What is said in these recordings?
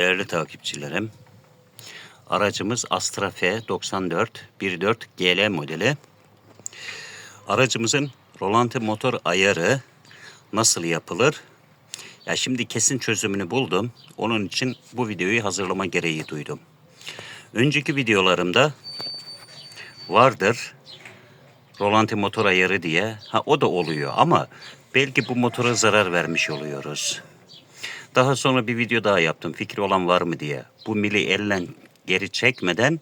Değerli takipçilerim, aracımız Astra F 94 14 GL modeli. Aracımızın rolanti motor ayarı nasıl yapılır? Ya şimdi kesin çözümünü buldum. Onun için bu videoyu hazırlama gereği duydum. Önceki videolarımda vardır rolanti motor ayarı diye. Ha o da oluyor ama belki bu motora zarar vermiş oluyoruz. Daha sonra bir video daha yaptım. Fikri olan var mı diye. Bu mili elle geri çekmeden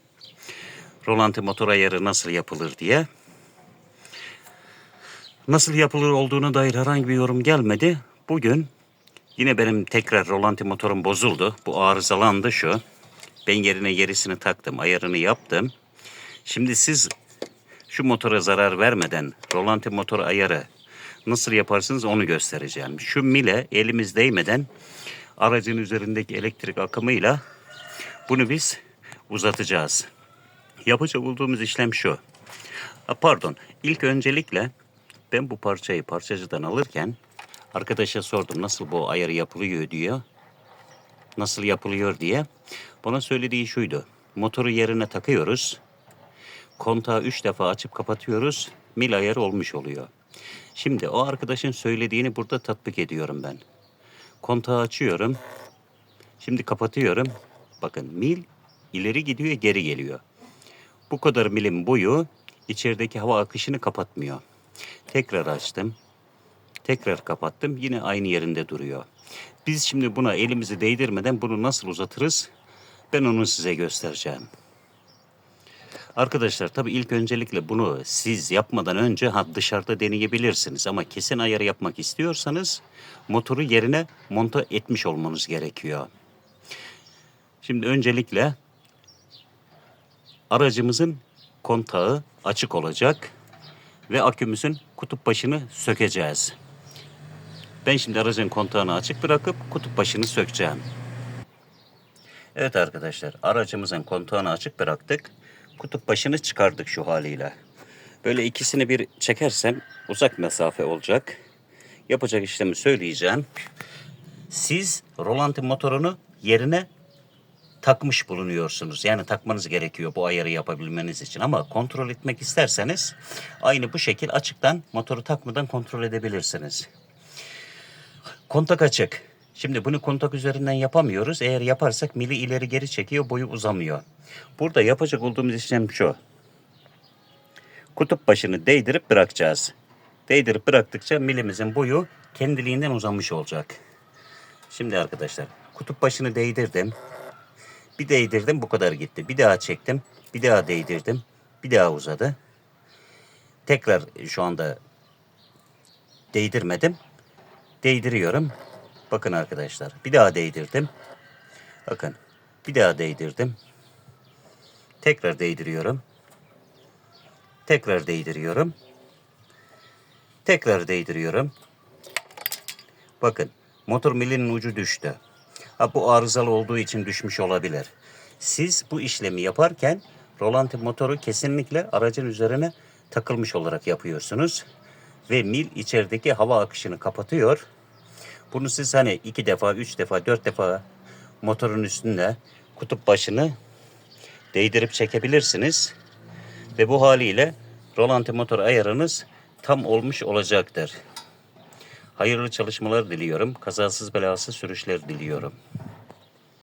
rolanti motor ayarı nasıl yapılır diye. Nasıl yapılır olduğuna dair herhangi bir yorum gelmedi. Bugün yine benim tekrar rolanti motorum bozuldu. Bu arızalandı şu. Ben yerine gerisini taktım, ayarını yaptım. Şimdi siz şu motora zarar vermeden rolanti motor ayarı nasıl yaparsınız onu göstereceğim. Şu mile elimiz değmeden aracın üzerindeki elektrik akımıyla bunu biz uzatacağız. Yapacak olduğumuz işlem şu. Pardon. İlk öncelikle ben bu parçayı parçacıdan alırken arkadaşa sordum nasıl bu ayarı yapılıyor diyor. Nasıl yapılıyor diye. Bana söylediği şuydu. Motoru yerine takıyoruz. Kontağı üç defa açıp kapatıyoruz. Mil ayarı olmuş oluyor. Şimdi o arkadaşın söylediğini burada tatbik ediyorum ben. Kontağı açıyorum. Şimdi kapatıyorum. Bakın mil ileri gidiyor geri geliyor. Bu kadar milim boyu içerideki hava akışını kapatmıyor. Tekrar açtım. Tekrar kapattım. Yine aynı yerinde duruyor. Biz şimdi buna elimizi değdirmeden bunu nasıl uzatırız? Ben onu size göstereceğim. Arkadaşlar tabii ilk öncelikle bunu siz yapmadan önce ha dışarıda deneyebilirsiniz ama kesin ayarı yapmak istiyorsanız motoru yerine monta etmiş olmanız gerekiyor. Şimdi öncelikle aracımızın kontağı açık olacak ve akümüzün kutup başını sökeceğiz. Ben şimdi aracın kontağını açık bırakıp kutup başını sökeceğim. Evet arkadaşlar aracımızın kontağını açık bıraktık. Kutup başını çıkardık şu haliyle. Böyle ikisini bir çekersem uzak mesafe olacak. Yapacak işlemi söyleyeceğim. Siz rolanti motorunu yerine takmış bulunuyorsunuz. Yani takmanız gerekiyor bu ayarı yapabilmeniz için. Ama kontrol etmek isterseniz aynı bu şekil açıktan motoru takmadan kontrol edebilirsiniz. Kontak açık. Şimdi bunu kontak üzerinden yapamıyoruz. Eğer yaparsak mili ileri geri çekiyor, boyu uzamıyor. Burada yapacak olduğumuz işlem şu. Kutup başını değdirip bırakacağız. Değdirip bıraktıkça milimizin boyu kendiliğinden uzamış olacak. Şimdi arkadaşlar kutup başını değdirdim. Bir değdirdim bu kadar gitti. Bir daha çektim. Bir daha değdirdim. Bir daha uzadı. Tekrar şu anda değdirmedim. Değdiriyorum. Bakın arkadaşlar. Bir daha değdirdim. Bakın. Bir daha değdirdim. Tekrar değdiriyorum. Tekrar değdiriyorum. Tekrar değdiriyorum. Bakın. Motor milinin ucu düştü. Ha, bu arızalı olduğu için düşmüş olabilir. Siz bu işlemi yaparken rolanti motoru kesinlikle aracın üzerine takılmış olarak yapıyorsunuz. Ve mil içerideki hava akışını kapatıyor. Bunu siz hani iki defa, üç defa, dört defa motorun üstünde kutup başını değdirip çekebilirsiniz. Ve bu haliyle rolanti motor ayarınız tam olmuş olacaktır. Hayırlı çalışmalar diliyorum. Kazasız belasız sürüşler diliyorum.